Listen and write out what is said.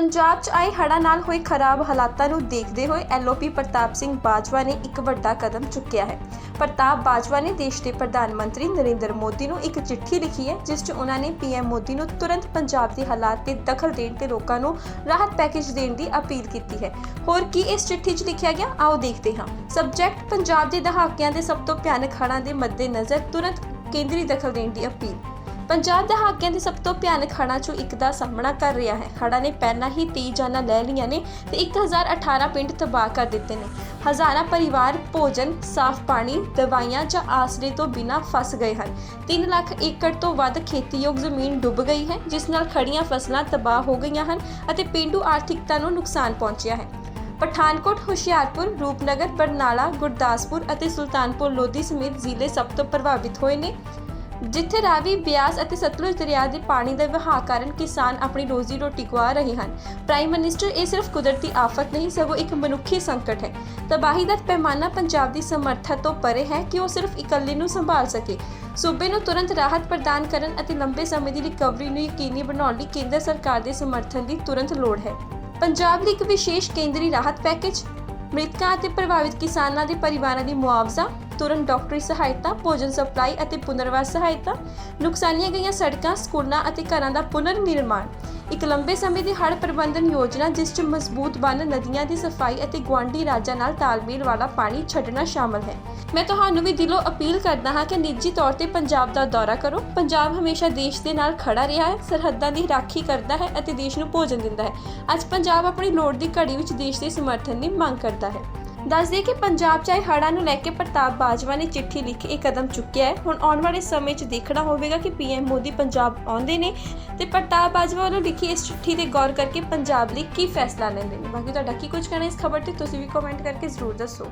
ਪੰਜਾਬ 'ਚ ਆਏ ਹੜ੍ਹਾਂ ਨਾਲ ਹੋਏ ਖਰਾਬ ਹਾਲਾਤਾਂ ਨੂੰ ਦੇਖਦੇ ਹੋਏ ਐਲਓਪੀ ਪ੍ਰਤਾਪ ਸਿੰਘ ਬਾਜਵਾ ਨੇ ਇੱਕ ਵੱਡਾ ਕਦਮ ਚੁੱਕਿਆ ਹੈ। ਪ੍ਰਤਾਪ ਬਾਜਵਾ ਨੇ ਦੇਸ਼ ਦੇ ਪ੍ਰਧਾਨ ਮੰਤਰੀ ਨਰਿੰਦਰ ਮੋਦੀ ਨੂੰ ਇੱਕ ਚਿੱਠੀ ਲਿਖੀ ਹੈ, ਜਿਸ 'ਚ ਉਹਨਾਂ ਨੇ ਪੀਐਮ ਮੋਦੀ ਨੂੰ ਤੁਰੰਤ ਪੰਜਾਬ ਦੇ ਹਾਲਾਤ ਤੇ ਦਖਲ ਦੇਣ ਤੇ ਲੋਕਾਂ ਨੂੰ ਰਾਹਤ ਪੈਕੇਜ ਦੇਣ ਦੀ ਅਪੀਲ ਕੀਤੀ ਹੈ। ਹੋਰ ਕੀ ਇਸ ਚਿੱਠੀ 'ਚ ਲਿਖਿਆ ਗਿਆ? ਆਓ ਦੇਖਦੇ ਹਾਂ। ਸਬਜੈਕਟ ਪੰਜਾਬ ਦੇ ਦਹਾਕਿਆਂ ਦੇ ਸਭ ਤੋਂ ਭਿਆਨਕ ਹੜ੍ਹਾਂ ਦੇ ਮੱਦੇਨਜ਼ਰ ਤੁਰੰਤ ਕੇਂਦਰੀ ਦਖਲ ਦੇਣ ਦੀ ਅਪੀਲ। ਪੰਜਾਬ ਦੇ ਹਾਕਿਆਂ ਦੇ ਸਭ ਤੋਂ ਭਿਆਨਕ ਹੜ੍ਹਾਂ ਚੋਂ ਇੱਕ ਦਾ ਸਾਹਮਣਾ ਕਰ ਰਿਹਾ ਹੈ। ਹੜ੍ਹਾਂ ਨੇ ਪਹਿਲਾਂ ਹੀ 23 ਜਾਨਾਂ ਲੈ ਲਈਆਂ ਨੇ ਤੇ 1018 ਪਿੰਡ ਤਬਾਹ ਕਰ ਦਿੱਤੇ ਨੇ। ਹਜ਼ਾਰਾਂ ਪਰਿਵਾਰ ਭੋਜਨ, ਸਾਫ਼ ਪਾਣੀ, ਦਵਾਈਆਂ ਜਾਂ ਆਸਰੇ ਤੋਂ ਬਿਨਾਂ ਫਸ ਗਏ ਹਨ। 3 ਲੱਖ ਏਕੜ ਤੋਂ ਵੱਧ ਖੇਤੀਯੋਗ ਜ਼ਮੀਨ ਡੁੱਬ ਗਈ ਹੈ, ਜਿਸ ਨਾਲ ਖੜੀਆਂ ਫਸਲਾਂ ਤਬਾਹ ਹੋ ਗਈਆਂ ਹਨ ਅਤੇ ਪਿੰਡੂ ਆਰਥਿਕਤਾ ਨੂੰ ਨੁਕਸਾਨ ਪਹੁੰਚਿਆ ਹੈ। ਪਠਾਨਕੋਟ, ਹੁਸ਼ਿਆਰਪੁਰ, ਰੂਪਨਗਰ, ਬਰਨਾਲਾ, ਗੁਰਦਾਸਪੁਰ ਅਤੇ ਸੁਲਤਾਨਪੁਰ ਲੋਧੀ ਸਮੇਤ ਜ਼ਿਲ੍ਹੇ ਸਭ ਤੋਂ ਪ੍ਰਭਾਵਿਤ ਹੋਏ ਨੇ। ਜਿੱਥੇ ਰਾਵੀ, ਬਿਆਸ ਅਤੇ ਸਤਲੁਜ ਦਰਿਆ ਦੇ ਪਾਣੀ ਦੇ ਵਹਾਅ ਕਾਰਨ ਕਿਸਾਨ ਆਪਣੀ ਰੋਜ਼ੀ ਰੋਟੀ ਗਵਾ ਰਹੇ ਹਨ। ਪ੍ਰਾਈਮ ਮਿਨਿਸਟਰ ਇਹ ਸਿਰਫ ਕੁਦਰਤੀ ਆਫਤ ਨਹੀਂ, ਸਗੋਂ ਇੱਕ ਮਨੁੱਖੀ ਸੰਕਟ ਹੈ। ਤਬਾਹੀ ਦਾ ਪੈਮਾਨਾ ਪੰਜਾਬ ਦੀ ਸਮਰੱਥਾ ਤੋਂ ਪਰੇ ਹੈ ਕਿ ਉਹ ਸਿਰਫ ਇਕੱਲੇ ਨੂੰ ਸੰਭਾਲ ਸਕੇ। ਸੂਬੇ ਨੂੰ ਤੁਰੰਤ ਰਾਹਤ ਪ੍ਰਦਾਨ ਕਰਨ ਅਤੇ ਲੰਬੇ ਸਮੇਂ ਦੀ ਰਿਕਵਰੀ ਨੂੰ ਯਕੀਨੀ ਬਣਾਉਣ ਲਈ ਕੇਂਦਰ ਸਰਕਾਰ ਦੇ ਸਮਰਥਨ ਦੀ ਤੁਰੰਤ ਲੋੜ ਹੈ। ਪੰਜਾਬ ਲਈ ਇੱਕ ਵਿਸ਼ੇਸ਼ ਕੇਂਦਰੀ ਰਾਹਤ ਪੈਕੇਜ, ਮ੍ਰਿਤਕਾਂ ਅਤੇ ਪ੍ਰਭਾਵਿਤ ਕਿਸਾਨਾਂ ਦੇ ਪਰਿਵਾਰਾਂ ਦੀ ਮੁਆਵਜ਼ਾ ਤੁਰੰਤ ਡਾਕਟਰੀ ਸਹਾਇਤਾ, ਭੋਜਨ ਸਪਲਾਈ ਅਤੇ ਪੁਨਰਵਾਸ ਸਹਾਇਤਾ, ਨੁਕਸਾਨੀਆਂ ਗਈਆਂ ਸੜਕਾਂ, ਸਕੂਲਾਂ ਅਤੇ ਘਰਾਂ ਦਾ ਪੁਨਰ ਨਿਰਮਾਣ। ਇੱਕ ਲੰਬੇ ਸਮੇਂ ਦੀ ਹੜ੍ਹ ਪ੍ਰਬੰਧਨ ਯੋਜਨਾ, ਜਿਸ 'ਚ ਮਜ਼ਬੂਤ ਬੰਨ, ਨਦੀਆਂ ਦੀ ਸਫ਼ਾਈ ਅਤੇ ਗੁਆਂਢੀ ਰਾਜਾਂ ਨਾਲ ਤਾਲਮੇਲ ਵਾਲਾ ਪਾਣੀ ਛੱਡਣਾ ਸ਼ਾਮਲ ਹੈ। ਮੈਂ ਤੁਹਾਨੂੰ ਵੀ ਦਿਲੋਂ ਅਪੀਲ ਕਰਦਾ ਹਾਂ ਕਿ ਨਿੱਜੀ ਤੌਰ ਤੇ ਪੰਜਾਬ ਦਾ ਦੌਰਾ ਕਰੋ। ਪੰਜਾਬ ਹਮੇਸ਼ਾ ਦੇਸ਼ ਦੇ ਨਾਲ ਖੜਾ ਰਿਹਾ ਹੈ, ਸਰਹੱਦਾਂ ਦੀ ਰਾਖੀ ਕਰਦਾ ਹੈ ਅਤੇ ਦੇਸ਼ ਨੂੰ ਭੋਜਨ ਦਿੰਦਾ ਹੈ। ਅੱਜ ਪੰਜਾਬ ਆਪਣੀ ਲੋੜ ਦੀ ਘੜੀ ਵਿੱਚ ਦੇਸ਼ ਦੇ ਸਮਰਥਨ ਦੀ ਮੰਗ ਕਰਦਾ ਹੈ। ਦੱਸ ਦਈਏ ਕਿ ਪੰਜਾਬ 'ਚ ਆਏ ਹੜ੍ਹਾਂ ਨੂੰ ਲੈ ਕੇ ਪ੍ਰਤਾਪ ਬਾਜਵਾ ਨੇ ਚਿੱਠੀ ਲਿਖ ਕੇ ਇਹ ਕਦਮ ਚੁੱਕਿਆ ਹੈ। ਹੁਣ ਆਉਣ ਵਾਲੇ ਸਮੇਂ 'ਚ ਦੇਖਣਾ ਹੋਵੇਗਾ ਕਿ ਪੀਐਮ ਮੋਦੀ ਪੰਜਾਬ ਆਉਂਦੇ ਨੇ ਤੇ ਪ੍ਰਤਾਪ ਬਾਜਵਾ ਵੱਲੋਂ ਲਿਖੀ ਇਸ ਚਿੱਠੀ ਤੇ ਗੌਰ ਕਰਕੇ ਪੰਜਾਬ ਲਈ ਕੀ ਫੈਸਲਾ ਲੈਂਦੇ ਨੇ। ਬਾਕੀ ਤੁਹਾਡਾ ਕੀ ਕੁਝ ਕਹਿਣਾ ਇਸ ਖਬਰ ਤੇ, ਤੁਸੀਂ ਵੀ ਕਮੈਂਟ ਕਰਕੇ ਜ਼ਰੂਰ ਦੱਸੋ।